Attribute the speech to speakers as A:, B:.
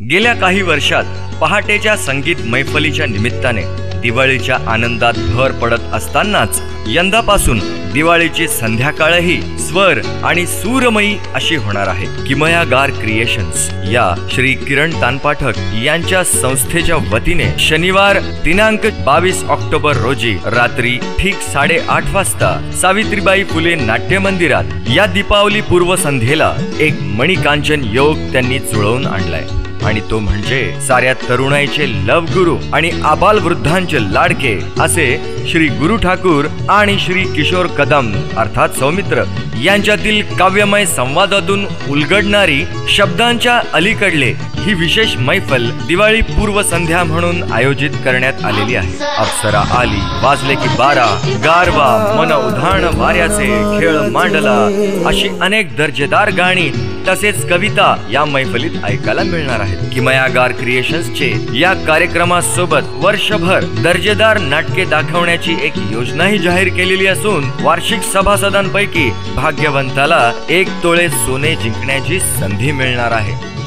A: गेल्या काही वर्षात पहाटेच्या संगीत मैफलीच्या निमित्ताने दिवाळीच्या आनंदात भर पडत असतानाच यंदापासून दिवाळीची संध्याकाळही स्वर आणि सूरमयी अशी होणार आहे. किमयागार क्रिएशन्स या श्री किरण तानपाठक यांच्या संस्थेच्या वतीने शनिवार दिनांक बावीस ऑक्टोबर रोजी रात्री ठीक साडेआठ वाजता सावित्रीबाई फुले नाट्य मंदिरात या दीपावली पूर्व संध्येला एक मणिकांचन योग त्यांनी जुळवून आणलाय. आणि तो म्हणजे साऱ्या तरुणाईचे लव गुरु आणि आबाल वृद्धांचे लाडके असे श्री गुरु ठाकूर आणि श्री किशोर कदम अर्थात सौमित्र यांच्यातील काव्यमय संवादातून उलगडणारी शब्दांच्या अलीकडले ही विशेष मैफल दिवाळी पूर्व संध्या म्हणून आयोजित करण्यात आलेली आहे. अप्सरा आली वाजले की बारा गारवा मन उधाण वाऱ्याचे खेळ मांडला अशी अनेक दर्जेदार गाणी तसेच कविता या मैफलीत ऐकायला मिळणार आहेत. किमयागार क्रिएशन्सचे या कार्यक्रमासोबत वर्षभर दर्जेदार नाटके दाखवण्याची एक योजनाही जाहीर केलेली असून वार्षिक सभासदांपैकी भाग्यवंताला एक तोळे सोने जिंकण्याची संधी मिळणार आहे.